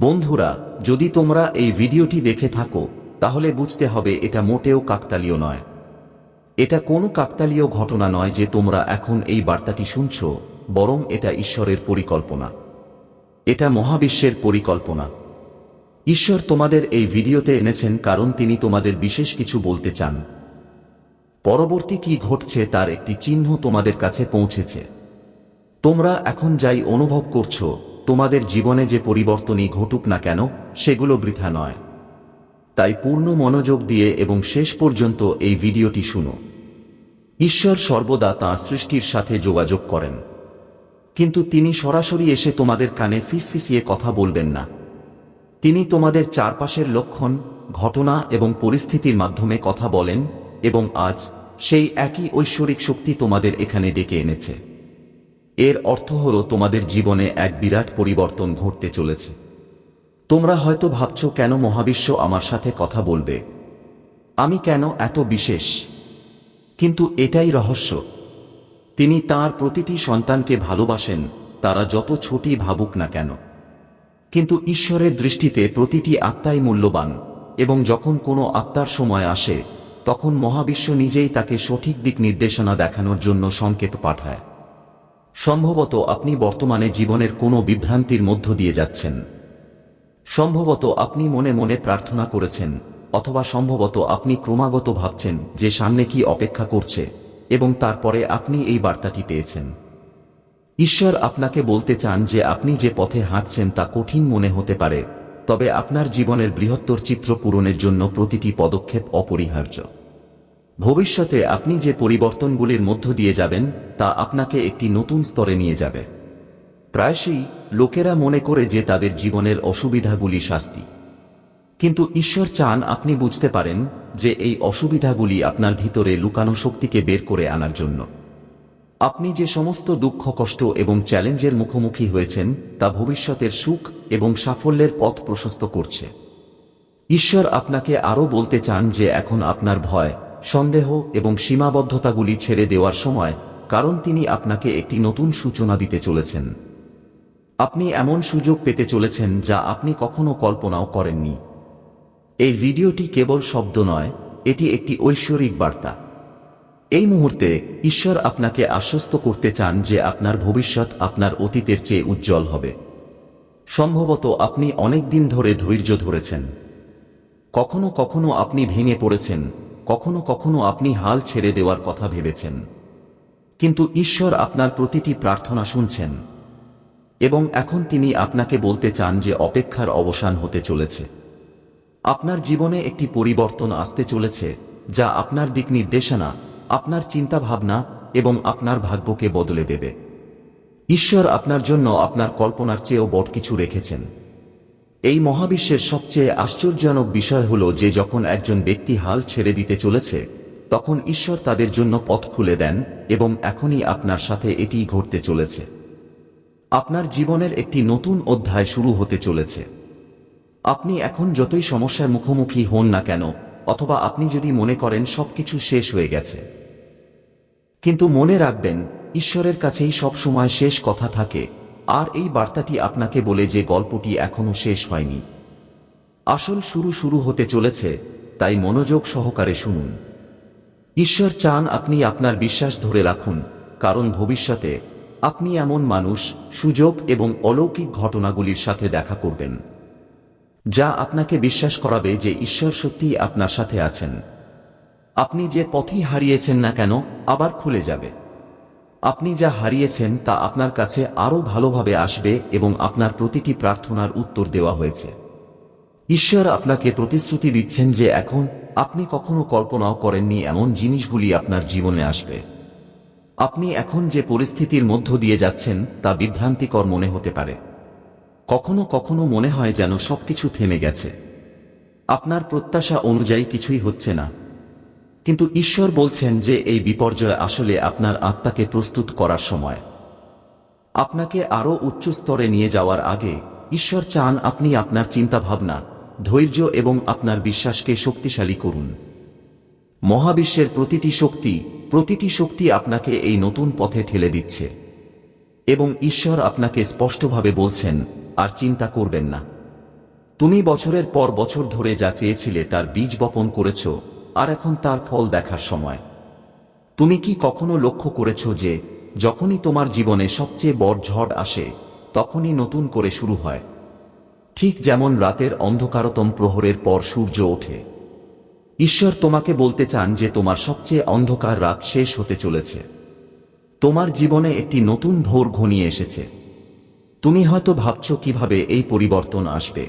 বন্ধুরা, যদি তোমরা এই ভিডিওটি দেখে থাকো, তাহলে বুঝতে হবে এটা মোটেও কাকতালীয় নয়। এটা কোনো কাকতালীয় ঘটনা নয় যে তোমরা এখন এই বার্তাটি শুনছ, বরং এটা ঈশ্বরের পরিকল্পনা। এটা মহাবিশ্বের পরিকল্পনা। ঈশ্বর তোমাদের এই ভিডিওতে এনেছেন কারণ তিনি তোমাদের বিশেষ কিছু বলতে চান। পরবর্তী কি ঘটছে তার একটি চিহ্ন তোমাদের কাছে পৌঁছেছে। তোমরা এখন যাই অনুভব করছ তোমাদের জীবনে যে পরিবর্তনই ঘটুক না কেন, সেগুলো বৃথা নয়। তাই পূর্ণ মনোযোগ দিয়ে এবং শেষ পর্যন্ত এই ভিডিওটি শুনো। ঈশ্বর সর্বদা তাঁর সৃষ্টির সাথে যোগাযোগ করেন। কিন্তু তিনি সরাসরি এসে তোমাদের কানে ফিসফিসিয়ে কথা বলবেন না। তিনি তোমাদের চারপাশের লক্ষণ, ঘটনা এবং পরিস্থিতির মাধ্যমে কথা বলেন এবং আজ সেই একই ঐশ্বরিক শক্তি তোমাদের এখানে ডেকে এনেছে। এর অর্থ হল তোমাদের জীবনে এক বিরাট পরিবর্তন ঘটতে চলেছে। তোমরা হয়তো ভাবছ, কেন মহাবিশ্ব আমার সাথে কথা বলবে? আমি কেন এত বিশেষ? কিন্তু এটাই রহস্য। তিনি তার প্রতিটি সন্তানকে ভালোবাসেন, তারা যত ছোটই ভাবুক না কেন। কিন্তু ঈশ্বরের দৃষ্টিতে প্রতিটি আত্মাই মূল্যবান, এবং যখন কোনো আত্মার সময় আসে, তখন মহাবিশ্ব নিজেই তাকে সঠিক দিক নির্দেশনা দেখানোর জন্য সংকেত পাঠায়। সম্ভবত আপনি বর্তমানে জীবনের কোনো বিভ্রান্তির মধ্য দিয়ে যাচ্ছেন। সম্ভবত আপনি মনে মনে প্রার্থনা করেছেন, অথবা সম্ভবত আপনি ক্রমাগত ভাবছেন যে সামনে কি অপেক্ষা করছে, এবং তারপরে আপনি এই বার্তাটি পেয়েছেন। ঈশ্বর আপনাকে বলতে চান যে আপনি যে পথে হাঁটছেন তা কঠিন মনে হতে পারে, তবে আপনার জীবনের বৃহত্তর চিত্র পূরণের জন্য প্রতিটি পদক্ষেপ অপরিহার্য। ভবিষ্যতে আপনি যে পরিবর্তনগুলির মধ্য দিয়ে যাবেন, তা আপনাকে একটি নতুন স্তরে নিয়ে যাবে। প্রায়শই লোকেরা মনে করে যে তাদের জীবনের অসুবিধাগুলি শাস্তি। কিন্তু ঈশ্বর চান আপনি বুঝতে পারেন যে এই অসুবিধাগুলি আপনার ভিতরে লুকানো শক্তিকে বের করে আনার জন্য। আপনি যে সমস্ত দুঃখ, কষ্ট এবং চ্যালেঞ্জের মুখোমুখি হয়েছেন, তা ভবিষ্যতের সুখ এবং সাফল্যের পথ প্রশস্ত করছে। ঈশ্বর আপনাকে আরও বলতে চান যে এখন আপনার ভয় সন্দেহ এবং সীমাবদ্ধতাগুলি ছেড়ে দেওয়ার সময়, কারণ তিনি আপনাকে একটি নতুন সূচনা দিতে চলেছেন। আপনি এমন সুযোগ পেতে চলেছেন যা আপনি কখনো কল্পনাও করেননি। এই ভিডিওটি কেবল শব্দ নয়, এটি একটি ঐশ্বরিক বার্তা। এই মুহূর্তে, ঈশ্বর আপনাকে আশ্বস্ত করতে চান যে আপনার ভবিষ্যৎ আপনার অতীতের চেয়ে উজ্জ্বল হবে। সম্ভবত আপনি অনেক দিন ধরে ধৈর্য ধরেছেন। কখনো কখনো আপনি ভেঙে পড়েছেন কখনো কখনো আপনি হাল ছেড়ে দেওয়ার কথা ভেবেছেন। কিন্তু ঈশ্বর আপনার প্রতিটি প্রার্থনা শুনছেন। এবং এখন তিনি আপনাকে বলতে চান যে অপেক্ষার অবসান হতে চলেছে। আপনার জীবনে একটি পরিবর্তন আসতে চলেছে, যা আপনার দিক নির্দেশনা, আপনার চিন্তাভাবনা এবং আপনার ভাগ্যকে বদলে দেবে। ঈশ্বর আপনার জন্য আপনার কল্পনার চেয়েও বড় কিছু রেখেছেন। এই মহাবিশ্বের সবচেয়ে আশ্চর্যজনক বিষয় হল যে যখন একজন ব্যক্তি হাল ছেড়ে দিতে চলেছে, তখন ঈশ্বর তাদের জন্য পথ খুলে দেন এবং এখনই আপনার সাথে এটি ঘটতে চলেছে। আপনার জীবনের একটি নতুন অধ্যায় শুরু হতে চলেছে। আপনি এখন যতই সমস্যার মুখোমুখি হন না কেন, অথবা আপনি যদি মনে করেন সবকিছু শেষ হয়ে গেছে। কিন্তু মনে রাখবেন, ঈশ্বরের কাছেই সব সময় শেষ কথা থাকে আর এই বার্তাটি আপনাকে বলে যে গল্পটি এখনও শেষ হয়নি। আসল শুরু শুরু হতে চলেছে, তাই মনোযোগ সহকারে শুনুন। ঈশ্বর চান আপনি আপনার বিশ্বাস ধরে রাখুন, কারণ ভবিষ্যতে আপনি এমন মানুষ, সুযোগ এবং অলৌকিক ঘটনাগুলির সাথে দেখা করবেন, যা আপনাকে বিশ্বাস করাবে যে ঈশ্বর সত্যিই আপনার সাথে আছেন। আপনি যে পথই হারিয়েছেন না কেন, আবার খুলে যাবে। আপনি যা হারিয়েছেন তা আপনার কাছে আরও ভালোভাবে আসবে এবং আপনার প্রতিটি প্রার্থনার উত্তর দেওয়া হয়েছে। ঈশ্বর আপনাকে প্রতিশ্রুতি দিচ্ছেন যে এখন আপনি কখনো কল্পনাও করেননি এমন জিনিসগুলি আপনার জীবনে আসবে। আপনি এখন যে পরিস্থিতির মধ্য দিয়ে যাচ্ছেন তা বিভ্রান্তিকর মনে হতে পারে। কখনো কখনো মনে হয় যেন সবকিছু থেমে গেছে। আপনার প্রত্যাশা অনুযায়ী কিছুই হচ্ছে না। কিন্তু ঈশ্বর বলছেন যে এই বিপর্যয় আসলে আপনার আত্মাকে প্রস্তুত করার সময়। আপনাকে আরও উচ্চ স্তরে নিয়ে যাওয়ার আগে, ঈশ্বর চান আপনি আপনার চিন্তাভাবনা, ধৈর্য এবং আপনার বিশ্বাসকে শক্তিশালী করুন। মহাবিশ্বের প্রতিটি শক্তি প্রতিটি শক্তি আপনাকে এই নতুন পথে ঠেলে দিচ্ছে। এবং ঈশ্বর আপনাকে স্পষ্টভাবে বলছেন, আর চিন্তা করবেন না। তুমি বছরের পর বছর ধরে যা চেয়েছিলে তার বীজ বপন করেছ আর এখন তার ফল দেখার সময়। তুমি কি কখনো লক্ষ্য করেছ যে, যখনই তোমার জীবনে সবচেয়ে বড় ঝড় আসে, তখনই নতুন করে শুরু হয়? ঠিক যেমন রাতের অন্ধকারতম প্রহরের পর সূর্য ওঠে। ঈশ্বর তোমাকে বলতে চান যে, তোমার সবচেয়ে অন্ধকার রাত শেষ হতে চলেছে। তোমার জীবনে একটি নতুন ভোর ঘনিয়ে এসেছে। তুমি হয়তো ভাবছ কীভাবে এই পরিবর্তন আসবে।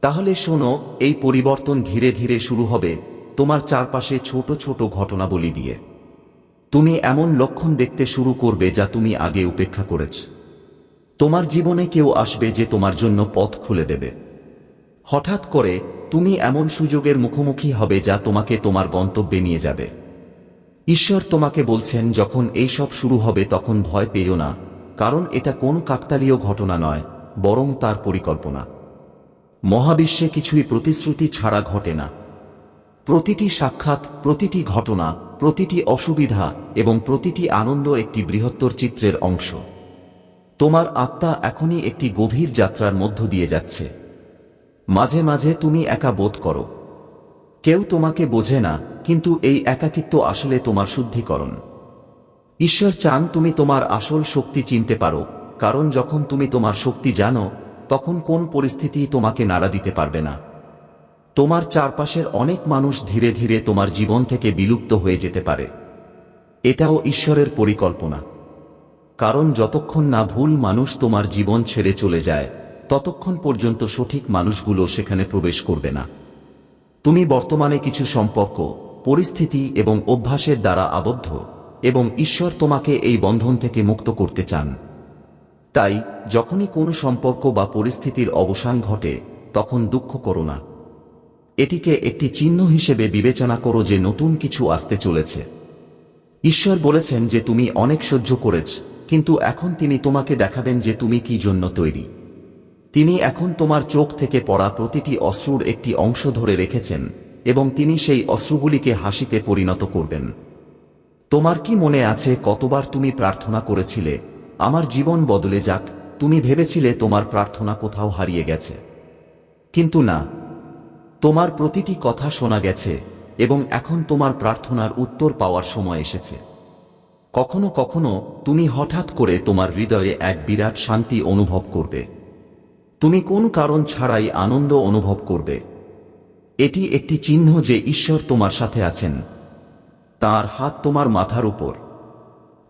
তাহলে শোনো, এই পরিবর্তন ধীরে ধীরে শুরু হবে তোমার চারপাশে ছোট ছোট ঘটনাবলী দিয়ে। তুমি এমন লক্ষণ দেখতে শুরু করবে যা তুমি আগে উপেক্ষা করেছ। তোমার জীবনে কেউ আসবে যে তোমার জন্য পথ খুলে দেবে। হঠাৎ করে তুমি এমন সুযোগের মুখোমুখি হবে যা তোমাকে তোমার গন্তব্যে নিয়ে যাবে। ঈশ্বর তোমাকে বলছেন, যখন এই সব শুরু হবে, তখন ভয় পেও না, কারণ এটা কোন কাকতালীয় ঘটনা নয়, বরং তার পরিকল্পনা। মহাবিশ্বে কিছুই প্রতিশ্রুতি ছাড়া ঘটে না। প্রতিটি সাক্ষাৎ, প্রতিটি ঘটনা, প্রতিটি অসুবিধা এবং প্রতিটি আনন্দ একটি বৃহত্তর চিত্রের অংশ। তোমার আত্মা এখনই একটি গভীর যাত্রার মধ্য দিয়ে যাচ্ছে। মাঝে মাঝে তুমি একা বোধ করো। কেউ তোমাকে বোঝে না, কিন্তু এই একাকিত্ব আসলে তোমার শুদ্ধিকরণ। ঈশ্বর চান তুমি তোমার আসল শক্তি চিনতে পারো, কারণ যখন তুমি তোমার শক্তি জানো, তখন কোন পরিস্থিতি তোমাকে নাড়া দিতে পারবে না। তোমার চারপাশের অনেক মানুষ ধীরে ধীরে তোমার জীবন থেকে বিলুপ্ত হয়ে যেতে পারে। এটাও ঈশ্বরের পরিকল্পনা। কারণ যতক্ষণ না ভুল মানুষ তোমার জীবন ছেড়ে চলে যায়, ততক্ষণ পর্যন্ত সঠিক মানুষগুলো সেখানে প্রবেশ করবে না। তুমি বর্তমানে কিছু সম্পর্ক, পরিস্থিতি এবং অভ্যাসের দ্বারা আবদ্ধ এবং ঈশ্বর তোমাকে এই বন্ধন থেকে মুক্ত করতে চান। তাই, যখনই কোনো সম্পর্ক বা পরিস্থিতির অবসান ঘটে, তখন দুঃখ করো না। এটিকে একটি চিহ্ন হিসেবে বিবেচনা করো যে নতুন কিছু আসতে চলেছে। ঈশ্বর বলেছেন যে তুমি অনেক সহ্য করেছ, কিন্তু এখন তিনি তোমাকে দেখাবেন যে তুমি কি জন্য তৈরি। তিনি এখন তোমার চোখ থেকে পড়া প্রতিটি অশ্রুর একটি অংশ ধরে রেখেছেন এবং তিনি সেই অশ্রুগুলিকে হাসিতে পরিণত করবেন। তোমার কি মনে আছে কতবার তুমি প্রার্থনা করেছিলে, আমার জীবন বদলে যাক, তুমি ভেবেছিলে তোমার প্রার্থনা কোথাও হারিয়ে গেছে। কিন্তু না তোমার প্রতিটি কথা শোনা গেছে, এবং এখন তোমার প্রার্থনার উত্তর পাওয়ার সময় এসেছে। কখনো কখনো তুমি হঠাৎ করে তোমার হৃদয়ে এক বিরাট শান্তি অনুভব করবে। তুমি কোন কারণ ছাড়াই আনন্দ অনুভব করবে। এটি একটি চিহ্ন যে ঈশ্বর তোমার সাথে আছেন। তার হাত তোমার মাথার উপর।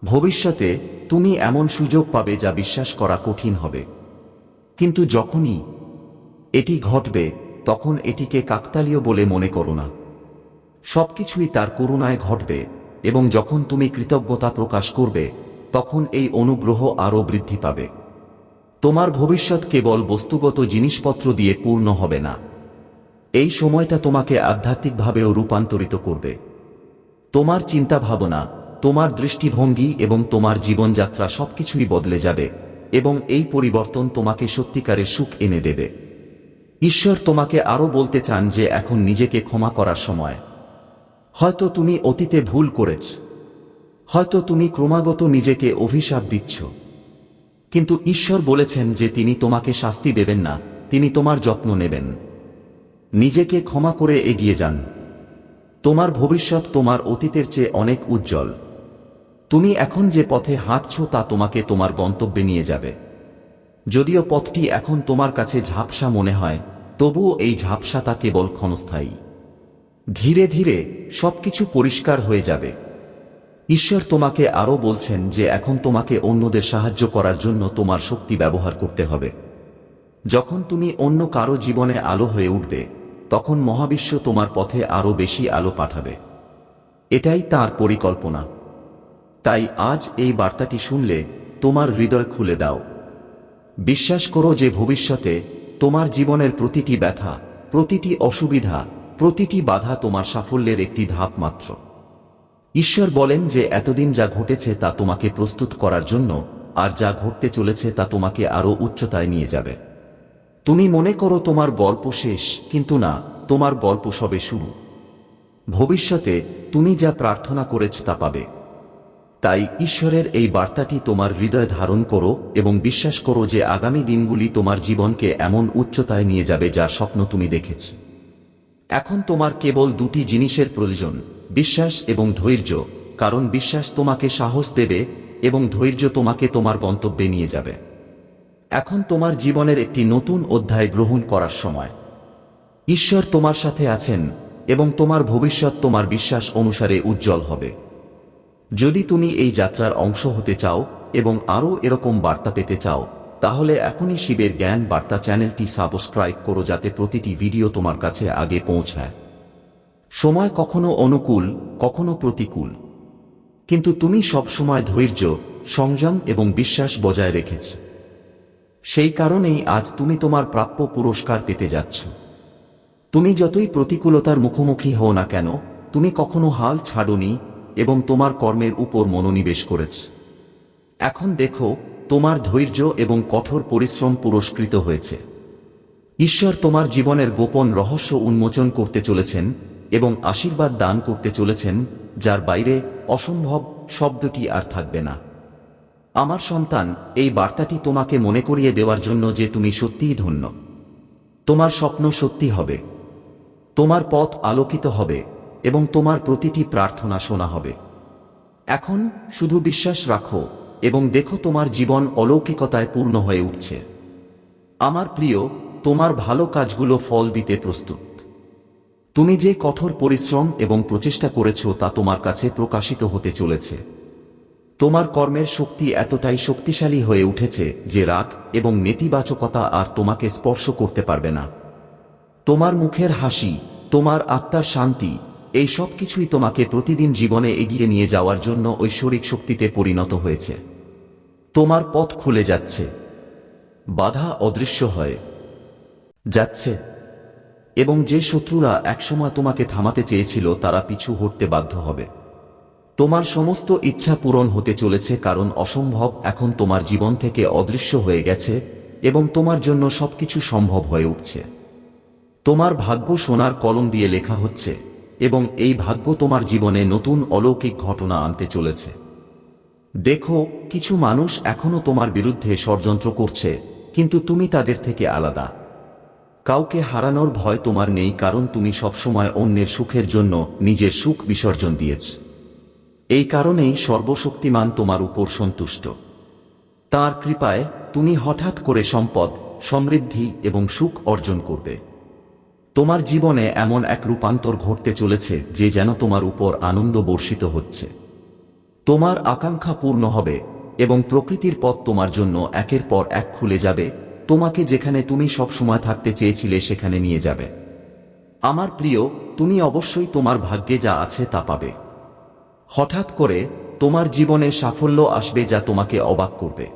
ভবিষ্যতে তুমি এমন সুযোগ পাবে যা বিশ্বাস করা কঠিন হবে। কিন্তু যখনই এটি ঘটবে তখন এটিকে কাকতালীয় বলে মনে করো না। সবকিছুই তার করুণায় ঘটবে এবং যখন তুমি কৃতজ্ঞতা প্রকাশ করবে, তখন এই অনুগ্রহ আরও বৃদ্ধি পাবে। তোমার ভবিষ্যৎ কেবল বস্তুগত জিনিসপত্র দিয়ে পূর্ণ হবে না। এই সময়টা তোমাকে আধ্যাত্মিকভাবেও রূপান্তরিত করবে। তোমার চিন্তা ভাবনা তোমার দৃষ্টিভঙ্গি এবং তোমার জীবনযাত্রা সবকিছুই বদলে যাবে এবং এই পরিবর্তন তোমাকে সত্যিকারের সুখ এনে দেবে। ঈশ্বর তোমাকে আরও বলতে চান যে এখন নিজেকে ক্ষমা করার সময়। হয়তো তুমি অতীতে ভুল করেছ। হয়তো তুমি ক্রমাগত নিজেকে অভিশাপ দিচ্ছ। কিন্তু ঈশ্বর বলেছেন যে তিনি তোমাকে শাস্তি দেবেন না, তিনি তোমার যত্ন নেবেন। নিজেকে ক্ষমা করে এগিয়ে যান। তোমার ভবিষ্যৎ তোমার অতীতের চেয়ে অনেক উজ্জ্বল। তুমি এখন যে পথে হাঁটছ তা তোমাকে তোমার গন্তব্যে নিয়ে যাবে। যদিও পথটি এখন তোমার কাছে ঝাপসা মনে হয় তবুও এই ঝাপসাটা কেবল ক্ষণস্থায়ী। ধীরে ধীরে সবকিছু পরিষ্কার হয়ে যাবে। ঈশ্বর তোমাকে আরও বলছেন যে এখন তোমাকে অন্যদের সাহায্য করার জন্য তোমার শক্তি ব্যবহার করতে হবে। যখন তুমি অন্য কারও জীবনে আলো হয়ে উঠবে, তখন মহাবিশ্ব তোমার পথে আরও বেশি আলো পাঠাবে। এটাই তার পরিকল্পনা। তাই আজ এই বার্তাটি শুনলে তোমার হৃদয় খুলে দাও। বিশ্বাস করো যে ভবিষ্যতে তোমার জীবনের প্রতিটি ব্যথা, প্রতিটি অসুবিধা, প্রতিটি বাধা তোমার সাফল্যের একটি ধাপ মাত্র। ঈশ্বর বলেন যে এতদিন যা ঘটেছে তা তোমাকে প্রস্তুত করার জন্য, আর যা ঘটতে চলেছে তা তোমাকে আরও উচ্চতায় নিয়ে যাবে। তুমি মনে করো তোমার গল্প শেষ, কিন্তু না, তোমার গল্প সবে শুরু। ভবিষ্যতে তুমি যা প্রার্থনা করেছ তা পাবে। তাই ঈশ্বরের এই বার্তাটি তোমার হৃদয় ধারণ করো এবং বিশ্বাস করো যে আগামী দিনগুলি তোমার জীবনকে এমন উচ্চতায় নিয়ে যাবে যা স্বপ্ন তুমি দেখেছ। এখন তোমার কেবল দুটি জিনিসের প্রয়োজন, বিশ্বাস এবং ধৈর্য, কারণ বিশ্বাস তোমাকে সাহস দেবে এবং ধৈর্য তোমাকে তোমার গন্তব্যে নিয়ে যাবে। এখন তোমার জীবনের একটি নতুন অধ্যায় গ্রহণ করার সময়। ঈশ্বর তোমার সাথে আছেন এবং তোমার ভবিষ্যৎ তোমার বিশ্বাস অনুসারে উজ্জ্বল হবে। যদি তুমি এই যাত্রার অংশ হতে চাও এবং আরও এরকম বার্তা পেতে চাও, তাহলে এখনই শিবের জ্ঞান বার্তা চ্যানেলটি সাবস্ক্রাইব করো যাতে প্রতিটি ভিডিও তোমার কাছে আগে পৌঁছায়। সময় কখনো অনুকূল, কখনো প্রতিকূল। কিন্তু তুমি সবসময় ধৈর্য, সংযম এবং বিশ্বাস বজায় রেখেছ। সেই কারণেই আজ তুমি তোমার প্রাপ্য পুরস্কার পেতে যাচ্ছ। তুমি যতই প্রতিকূলতার মুখোমুখি হও না কেন, তুমি কখনো হাল ছাড়নি এবং তোমার কর্মের উপর মনোনিবেশ করেছ। এখন দেখো, তোমার ধৈর্য এবং কঠোর পরিশ্রম পুরস্কৃত হয়েছে। ঈশ্বর তোমার জীবনের গোপন রহস্য উন্মোচন করতে চলেছেন এবং আশীর্বাদ দান করতে চলেছেন, যার বাইরে অসম্ভব শব্দটি আর থাকবে না। আমার সন্তান, এই বার্তাটি তোমাকে মনে করিয়ে দেওয়ার জন্য যে তুমি সত্যিই ধন্য। তোমার স্বপ্ন সত্যি হবে। তোমার পথ আলোকিত হবে। এবং তোমার প্রতিটি প্রার্থনা শোনা হবে। এখন শুধু বিশ্বাস রাখো এবং দেখো তোমার জীবন অলৌকিকতায় পূর্ণ হয়ে উঠছে। আমার প্রিয়, তোমার ভালো কাজগুলো ফল দিতে প্রস্তুত। তুমি যে কঠোর পরিশ্রম এবং প্রচেষ্টা করেছ তা তোমার কাছে প্রকাশিত হতে চলেছে। তোমার কর্মের শক্তি এতটাই শক্তিশালী হয়ে উঠেছে যে রাগ এবং নেতিবাচকতা আর তোমাকে স্পর্শ করতে পারবে না। তোমার মুখের হাসি, তোমার আত্মার শান্তি এই সব কিছুই তোমাকে প্রতিদিন জীবনে এগিয়ে নিয়ে যাওয়ার জন্য ঐশ্বরিক শক্তিতে পরিণত হয়েছে। তোমার পথ খুলে যাচ্ছে। বাধা অদৃশ্য হয়ে। যাচ্ছে। এবং যে শত্রুরা একসময় তোমাকে থামাতে চেয়েছিল, তারা পিছু হটতে বাধ্য হবে। তোমার সমস্ত ইচ্ছা পূরণ হতে চলেছে কারণ অসম্ভব এখন তোমার জীবন থেকে অদৃশ্য হয়ে গেছে এবং তোমার জন্য সবকিছু সম্ভব হয়ে উঠছে। তোমার ভাগ্য সোনার কলম দিয়ে লেখা হচ্ছে এবং এই ভাগ্য তোমার জীবনে নতুন অলৌকিক ঘটনা আনতে চলেছে। দেখো, কিছু মানুষ এখনও তোমার বিরুদ্ধে ষড়যন্ত্র করছে, কিন্তু তুমি তাদের থেকে আলাদা। কাউকে হারানোর ভয় তোমার নেই, কারণ তুমি সবসময় অন্যের সুখের জন্য নিজের সুখ বিসর্জন দিয়েছ। এই কারণেই সর্বশক্তিমান তোমার উপর সন্তুষ্ট। তার কৃপায় তুমি হঠাৎ করে সম্পদ, সমৃদ্ধি এবং সুখ অর্জন করবে। তোমার জীবনে এমন এক রূপান্তর ঘটতে চলেছে যে যেন তোমার উপর আনন্দ বর্ষিত হচ্ছে। তোমার আকাঙ্ক্ষা পূর্ণ হবে এবং প্রকৃতির পথ তোমার জন্য একের পর এক খুলে যাবে। তোমাকে যেখানে তুমি সবসময় থাকতে চেয়েছিলে সেখানে নিয়ে যাবে। আমার প্রিয়, তুমি অবশ্যই তোমার ভাগ্যে যা আছে তা পাবে। হঠাৎ করে তোমার জীবনে সাফল্য আসবে যা তোমাকে অবাক করবে।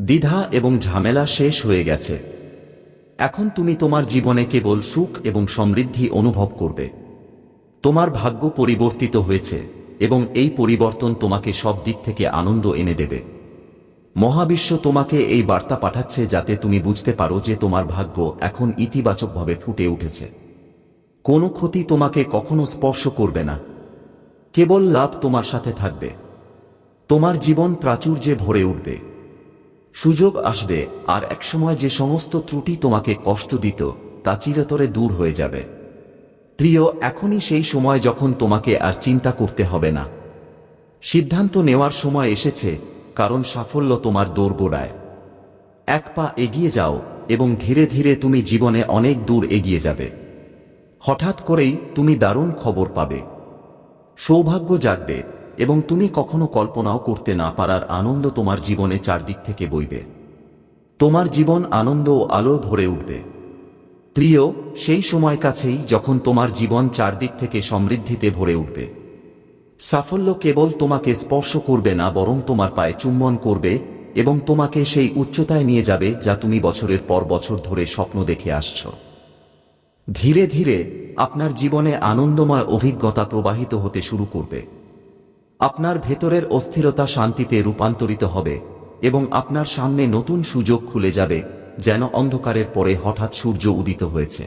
দ্বিধা এবং ঝামেলা শেষ হয়ে গেছে। এখন তুমি তোমার জীবনে কেবল সুখ এবং সমৃদ্ধি অনুভব করবে। তোমার ভাগ্য পরিবর্তিত হয়েছে এবং এই পরিবর্তন তোমাকে সব দিক থেকে আনন্দ এনে দেবে। মহাবিশ্ব তোমাকে এই বার্তা পাঠাচ্ছে যাতে তুমি বুঝতে পারো যে তোমার ভাগ্য এখন ইতিবাচকভাবে ফুটে উঠেছে। কোনো ক্ষতি তোমাকে কখনো স্পর্শ করবে না। কেবল লাভ তোমার সাথে থাকবে। তোমার জীবন প্রাচুর্যে ভরে উঠবে। সুযোগ আসবে, আর একসময় যে সমস্ত ত্রুটি তোমাকে কষ্ট দিত, তা চিরতরে দূর হয়ে যাবে। প্রিয়, এখনই সেই সময় যখন তোমাকে আর চিন্তা করতে হবে না। সিদ্ধান্ত নেওয়ার সময় এসেছে, কারণ সাফল্য তোমার দোরগোড়ায়। এক পা এগিয়ে যাও, এবং ধীরে ধীরে তুমি জীবনে অনেক দূর এগিয়ে যাবে। হঠাৎ করেই তুমি দারুণ খবর পাবে। সৌভাগ্য জাগবে এবং তুমি কখনো কল্পনাও করতে না পারার আনন্দ তোমার জীবনে চারদিক থেকে বইবে। তোমার জীবন আনন্দ ও আলো ভরে উঠবে। প্রিয়, সেই সময় কাছেই যখন তোমার জীবন চারদিক থেকে সমৃদ্ধিতে ভরে উঠবে। সাফল্য কেবল তোমাকে স্পর্শ করবে না, বরং তোমার পায়ে চুম্বন করবে এবং তোমাকে সেই উচ্চতায় নিয়ে যাবে যা তুমি বছরের পর বছর ধরে স্বপ্ন দেখে আসছ। ধীরে ধীরে আপনার জীবনে আনন্দময় অভিজ্ঞতা প্রবাহিত হতে শুরু করবে। আপনার ভেতরের অস্থিরতা শান্তিতে রূপান্তরিত হবে এবং আপনার সামনে নতুন সুযোগ খুলে যাবে, যেন অন্ধকারের পরে হঠাৎ সূর্য উদিত হয়েছে।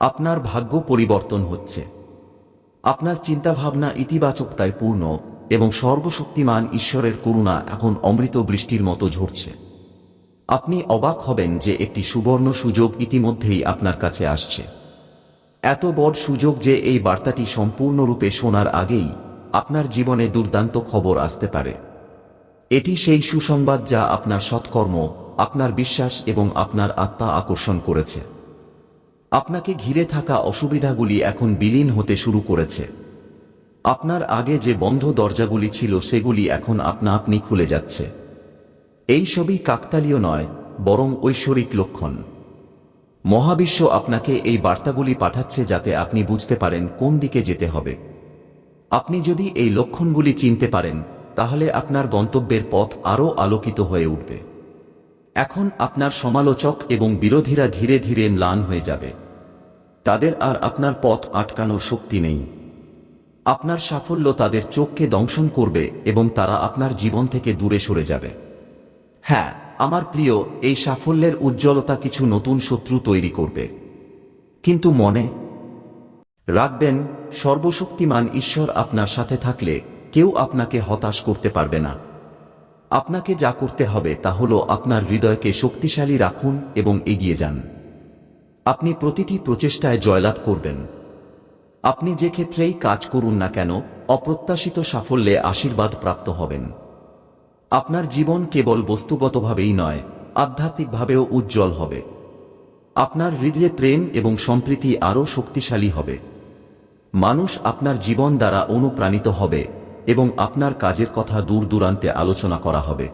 আপনার ভাগ্য পরিবর্তন হচ্ছে। আপনার চিন্তাভাবনা ইতিবাচকতায় পূর্ণ এবং সর্বশক্তিমান ঈশ্বরের করুণা এখন অমৃত বৃষ্টির মতো ঝরছে। আপনি অবাক হবেন যে একটি সুবর্ণ সুযোগ ইতিমধ্যেই আপনার কাছে আসছে। এত বড় সুযোগ যে এই বার্তাটি সম্পূর্ণরূপে শোনার আগেই আপনার জীবনে দুর্দান্ত খবর আসতে পারে। এটি সেই সুসংবাদ যা আপনার সৎকর্ম, আপনার বিশ্বাস এবং আপনার আত্মা আকর্ষণ করেছে। আপনাকে ঘিরে থাকা অসুবিধাগুলি এখন বিলীন হতে শুরু করেছে। আপনার আগে যে বন্ধ দরজাগুলি ছিল সেগুলি এখন আপনা আপনি খুলে যাচ্ছে। এই সবই কাকতালীয় নয়, বরং ঐশ্বরিক লক্ষণ। মহাবিশ্ব আপনাকে এই বার্তাগুলি পাঠাচ্ছে যাতে আপনি বুঝতে পারেন কোন দিকে যেতে হবে। আপনি যদি এই লক্ষণগুলি চিনতে পারেন, তাহলে আপনার গন্তব্যের পথ আরও আলোকিত হয়ে উঠবে। এখন আপনার সমালোচক এবং বিরোধীরা ধীরে ধীরে ম্লান হয়ে যাবে। তাদের আর আপনার পথ আটকানোর শক্তি নেই। আপনার সাফল্য তাদের চোখকে দংশন করবে এবং তারা আপনার জীবন থেকে দূরে সরে যাবে। হ্যাঁ আমার প্রিয়, এই সাফল্যের উজ্জ্বলতা কিছু নতুন শত্রু তৈরি করবে। কিন্তু মনে রাখবেন, সর্বশক্তিমান ঈশ্বর আপনার সাথে থাকলে কেউ আপনাকে হতাশ করতে পারবে না। আপনাকে যা করতে হবে তা হল আপনার হৃদয়কে শক্তিশালী রাখুন এবং এগিয়ে যান। আপনি প্রতিটি প্রচেষ্টায় জয়লাভ করবেন। আপনি যে ক্ষেত্রেই কাজ করুন না কেন, অপ্রত্যাশিত সাফল্যে আশীর্বাদ প্রাপ্ত হবেন। আপনার জীবন কেবল বস্তুগতভাবেই নয়, আধ্যাত্মিকভাবেও উজ্জ্বল হবে। আপনার হৃদয়ে প্রেম এবং সম্প্রীতি আরও শক্তিশালী হবে। মানুষ আপনার জীবন দ্বারা অনুপ্রাণিত হবে এবং আপনার কাজের কথা দূর দূরান্তে আলোচনা করা হবে।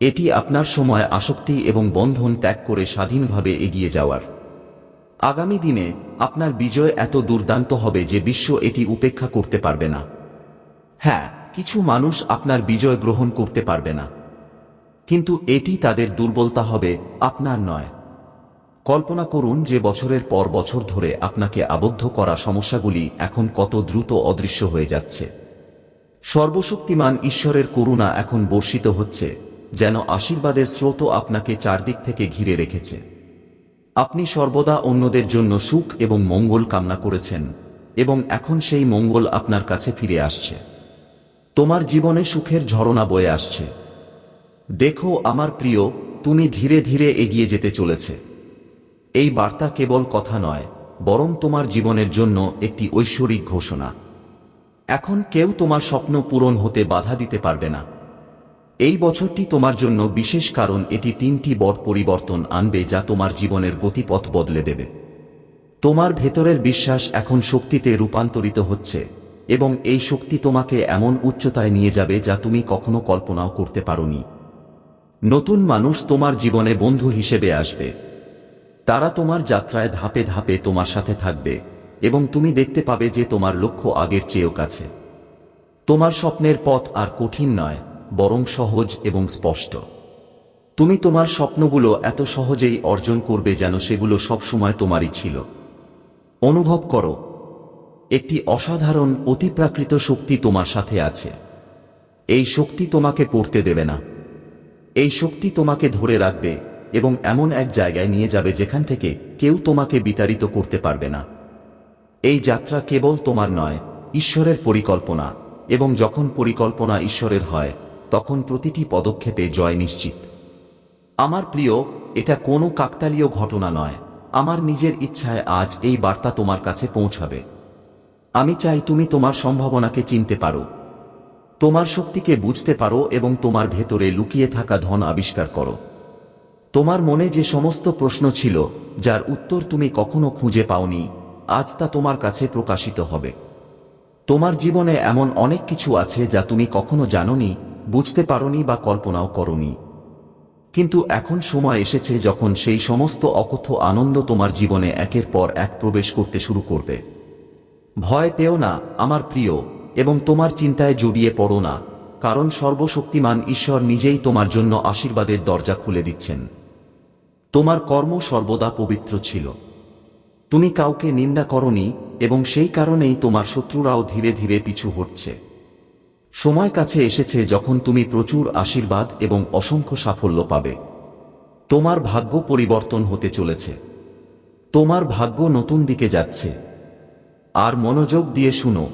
এটি আপনার সময়, আসক্তি এবং বন্ধন ত্যাগ করে স্বাধীনভাবে এগিয়ে যাওয়ার। আগামী দিনে আপনার বিজয় এত দুর্দান্ত হবে যে বিশ্ব এটি উপেক্ষা করতে পারবে না। হ্যাঁ কিছু মানুষ আপনার বিজয় গ্রহণ করতে পারবে না। কিন্তু এটি তাদের দুর্বলতা হবে, আপনার নয়। কল্পনা করুন যে বছরের পর বছর ধরে আপনাকে আবদ্ধ করা সমস্যাগুলি এখন কত দ্রুত অদৃশ্য হয়ে যাচ্ছে। সর্বশক্তিমান ঈশ্বরের করুণা এখন বর্ষিত হচ্ছে, যেন আশীর্বাদের স্রোত আপনাকে চারদিক থেকে ঘিরে রেখেছে। আপনি সর্বদা অন্যদের জন্য সুখ এবং মঙ্গল কামনা করেছেন, এবং এখন সেই মঙ্গল আপনার কাছে ফিরে আসছে। তোমার জীবনে সুখের ঝরনা বয়ে আসছে। দেখো, আমার প্রিয়, তুমি ধীরে ধীরে এগিয়ে যেতে চলেছে। এই বার্তা কেবল কথা নয়, বরং তোমার জীবনের জন্য একটি ঐশ্বরিক ঘোষণা। এখন কেউ তোমার স্বপ্ন পূরণ হতে বাধা দিতে পারবে না। এই বছরটি তোমার জন্য বিশেষ কারণ এটি তিনটি বড় পরিবর্তন আনবে যা তোমার জীবনের গতিপথ বদলে দেবে। তোমার ভেতরের বিশ্বাস এখন শক্তিতে রূপান্তরিত হচ্ছে, এবং এই শক্তি তোমাকে এমন উচ্চতায় নিয়ে যাবে যা তুমি কখনো কল্পনাও করতে পারোনি। নতুন মানুষ তোমার জীবনে বন্ধু হিসেবে আসবে। তারা তোমার যাত্রায় ধাপে ধাপে তোমার সাথে থাকবে, এবং তুমি দেখতে পাবে যে তোমার লক্ষ্য আগের চেয়েও কাছে। তোমার স্বপ্নের পথ আর কঠিন নয়, বরং সহজ এবং স্পষ্ট। তুমি তোমার স্বপ্নগুলো এত সহজেই অর্জন করবে যেন সেগুলো সবসময় তোমারই ছিল। অনুভব করো, একটি অসাধারণ অতিপ্রাকৃত শক্তি তোমার সাথে আছে। এই শক্তি তোমাকে পড়তে দেবে না। এই শক্তি তোমাকে ধরে রাখবে এবং এমন এক জায়গায় নিয়ে যাবে যেখান থেকে কেউ তোমাকে বিতাড়িত করতে পারবে না। এই যাত্রা কেবল তোমার নয়, ঈশ্বরের পরিকল্পনা, এবং যখন পরিকল্পনা ঈশ্বরের হয়, তখন প্রতিটি পদক্ষেপে জয় নিশ্চিত। আমার প্রিয়, এটা কোনো কাকতালীয় ঘটনা নয়। আমার নিজের ইচ্ছায় আজ এই বার্তা তোমার কাছে পৌঁছাবে। আমি চাই তুমি তোমার সম্ভাবনাকে চিনতে পারো। তোমার শক্তিকে বুঝতে পারো এবং তোমার ভেতরে লুকিয়ে থাকা ধন আবিষ্কার করো। তোমার মনে যে সমস্ত প্রশ্ন ছিল, যার উত্তর তুমি কখনো খুঁজে পাওনি, আজ তা তোমার কাছে প্রকাশিত হবে। তোমার জীবনে এমন অনেক কিছু আছে যা তুমি কখনো জানোনি, বুঝতে পারোনি বা কল্পনাও করনি। কিন্তু এখন সময় এসেছে যখন সেই সমস্ত অকথ্য আনন্দ তোমার জীবনে একের পর এক প্রবেশ করতে শুরু করবে। ভয় পেও না, আমার প্রিয়, এবং তোমার চিন্তায় জড়িয়ে পড়ো না, কারণ সর্বশক্তিমান ঈশ্বর নিজেই তোমার জন্য আশীর্বাদের দরজা খুলে দিচ্ছেন। তোমার কর্ম সর্বদা পবিত্র ছিল। তুমি কাউকে নিন্দা করনি এবং সেই কারণেই তোমার শত্রুরাও ধীরে ধীরে পিছু হটছে। সময় কাছে এসেছে যখন তুমি প্রচুর আশীর্বাদ এবং অসংখ্য সাফল্য পাবে। তোমার ভাগ্য পরিবর্তন হতে চলেছে। তোমার ভাগ্য নতুন দিকে যাচ্ছে। আর মনোযোগ দিয়ে শুনো।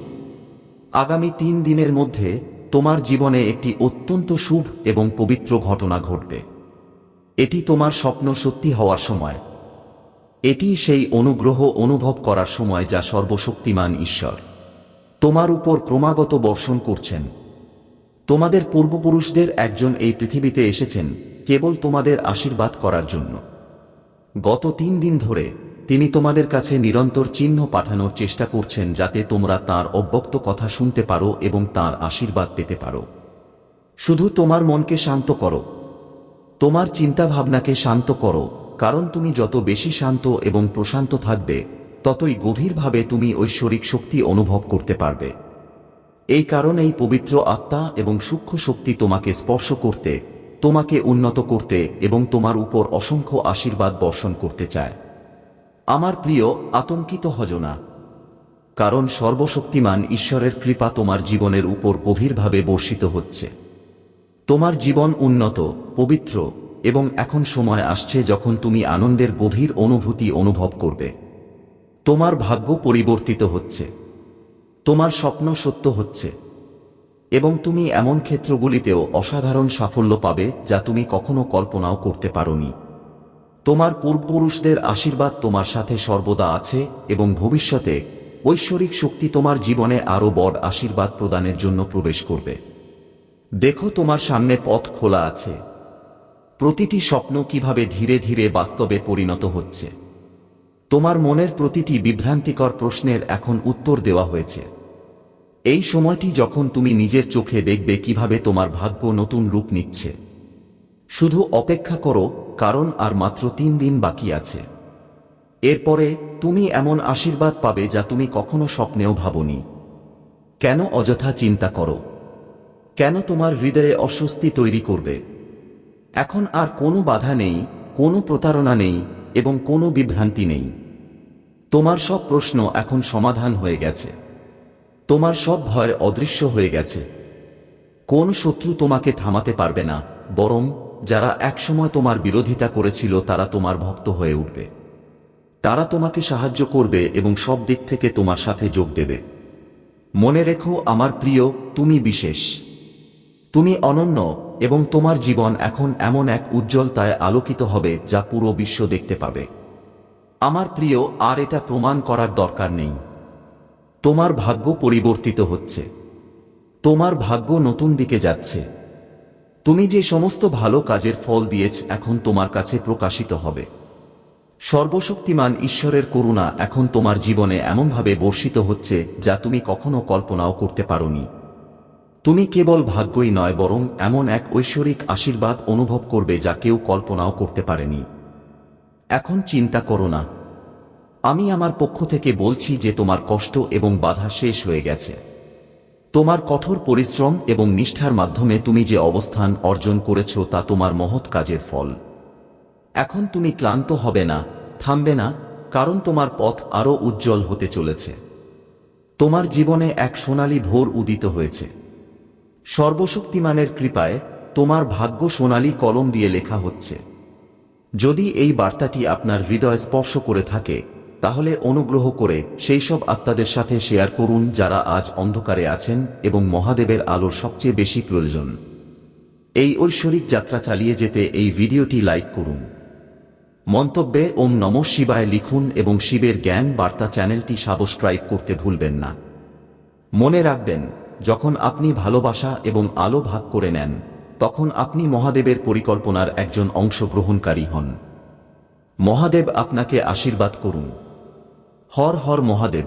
আগামী তিন দিনের মধ্যে তোমার জীবনে একটি অত্যন্ত শুভ এবং পবিত্র ঘটনা ঘটবে। এটি তোমার স্বপ্ন সত্যি হওয়ার সময়। এটি সেই অনুগ্রহ অনুভব করার সময় যা সর্বশক্তিমান ঈশ্বর। তোমার উপর ক্রমাগত বর্ষণ করছেন। তোমাদের পূর্বপুরুষদের একজন এই পৃথিবীতে এসেছেন, কেবল তোমাদের আশীর্বাদ করার জন্য। গত তিন দিন ধরে, তিনি তোমাদের কাছে নিরন্তর চিহ্ন পাঠানোর চেষ্টা করছেন যাতে তোমরা তার অব্যক্ত কথা শুনতে পারো এবং তার আশীর্বাদ পেতে পারো। শুধু তোমার মনকে শান্ত করো। তোমার চিন্তা ভাবনাকে শান্ত করো, কারণ তুমি যত বেশি শান্ত এবং প্রশান্ত থাকবে, ততই গভীরভাবে তুমি ঐশ্বরিক শক্তি অনুভব করতে পারবে। এই কারণেই পবিত্র আত্মা এবং সূক্ষ্ম শক্তি তোমাকে স্পর্শ করতে, তোমাকে উন্নত করতে এবং তোমার উপর অসংখ্য আশীর্বাদ বর্ষণ করতে চায়। আমার প্রিয়, আতঙ্কিত হজ না। কারণ সর্বশক্তিমান ঈশ্বরের কৃপা তোমার জীবনের উপর গভীরভাবে বর্ষিত হচ্ছে। তোমার জীবন উন্নত, পবিত্র, এবং এখন সময় আসছে যখন তুমি আনন্দের গভীর অনুভূতি অনুভব করবে। তোমার ভাগ্য পরিবর্তিত হচ্ছে। তোমার স্বপ্ন সত্য হচ্ছে। এবং তুমি এমন ক্ষেত্রগুলিতেও অসাধারণ সাফল্য পাবে যা তুমি কখনো কল্পনাও করতে পারোনি। তোমার পূর্বপুরুষদের আশীর্বাদ তোমার সাথে সর্বদা আছে এবং ভবিষ্যতে ঐশ্বরিক শক্তি তোমার জীবনে আরও বড় আশীর্বাদ প্রদানের জন্য প্রবেশ করবে। দেখো তোমার সামনে পথ খোলা আছে। প্রতিটি স্বপ্ন কীভাবে ধীরে ধীরে বাস্তবে পরিণত হচ্ছে। তোমার মনের প্রতিটি বিভ্রান্তিকর প্রশ্নের এখন উত্তর দেওয়া হয়েছে। এই সময়টি যখন তুমি নিজের চোখে দেখবে কীভাবে তোমার ভাগ্য নতুন রূপ নিচ্ছে। শুধু অপেক্ষা করো, কারণ আর মাত্র তিন দিন বাকি আছে। এরপরে, তুমি এমন আশীর্বাদ পাবে যা তুমি কখনো স্বপ্নেও ভাবনি। কেন অযথা চিন্তা করো? কেন তোমার হৃদয়ে অস্বস্তি তৈরি করবে? এখন আর কোনো বাধা নেই, কোনো প্রতারণা নেই এবং কোনো বিভ্রান্তি নেই। তোমার সব প্রশ্ন এখন সমাধান হয়ে গেছে। তোমার সব ভয় অদৃশ্য হয়ে গেছে। কোন শত্রু তোমাকে থামাতে পারবে না, বরং যারা একসময় তোমার বিরোধিতা করেছিল তারা তোমার ভক্ত হয়ে উঠবে। তারা তোমাকে সাহায্য করবে এবং সব দিক থেকে তোমার সাথে যোগ দেবে। মনে রেখো, আমার প্রিয়, তুমি বিশেষ। তুমি অনন্য এবং তোমার জীবন এখন এমন এক উজ্জ্বলতায় আলোকিত হবে যা পুরো বিশ্ব দেখতে পাবে। আমার প্রিয়, আর এটা প্রমাণ করার দরকার নেই। তোমার ভাগ্য পরিবর্তিত হচ্ছে। তোমার ভাগ্য নতুন দিকে যাচ্ছে। তুমি যে সমস্ত ভালো কাজের ফল দিয়েছ এখন তোমার কাছে প্রকাশিত হবে। সর্বশক্তিমান ঈশ্বরের করুণা এখন তোমার জীবনে এমনভাবে বর্ষিত হচ্ছে যা তুমি কখনো কল্পনাও করতে পারোনি। তুমি কেবল ভাগ্যই নয়, বরং এমন এক ঐশ্বরিক আশীর্বাদ অনুভব করবে যা কেউ কল্পনাও করতে পারেনি। এখন চিন্তা করো না। আমি আমার পক্ষ থেকে বলছি যে তোমার কষ্ট এবং বাধা শেষ হয়ে গেছে। তোমার কঠোর পরিশ্রম এবং নিষ্ঠার মাধ্যমে তুমি যে অবস্থান অর্জন করেছ তা তোমার মহৎ কাজের ফল। এখন তুমি ক্লান্ত হবে না, থামবে না, কারণ তোমার পথ আরও উজ্জ্বল হতে চলেছে। তোমার জীবনে এক সোনালী ভোর উদিত হয়েছে। সর্বশক্তিমানের কৃপায় তোমার ভাগ্য সোনালী কলম দিয়ে লেখা হচ্ছে। যদি এই বার্তাটি আপনার হৃদয় স্পর্শ করে থাকে, তাহলে অনুগ্রহ করে সেই সব আত্মাদের সাথে শেয়ার করুন যারা আজ অন্ধকারে আছেন এবং মহাদেবের আলোর সবচেয়ে বেশি প্রয়োজন। এই ঐশ্বরিক যাত্রা চালিয়ে যেতে এই ভিডিওটি লাইক করুন। মন্তব্যে ওম নম শিবায় লিখুন এবং শিবের জ্ঞান বার্তা চ্যানেলটি সাবস্ক্রাইব করতে ভুলবেন না। মনে রাখবেন যখন আপনি ভালোবাসা এবং আলো ভাগ করে নেন, তখন আপনি মহাদেবের পরিকল্পনার একজন অংশগ্রহণকারী হন। মহাদেব আপনাকে আশীর্বাদ করুন। হর হর মহাদেব।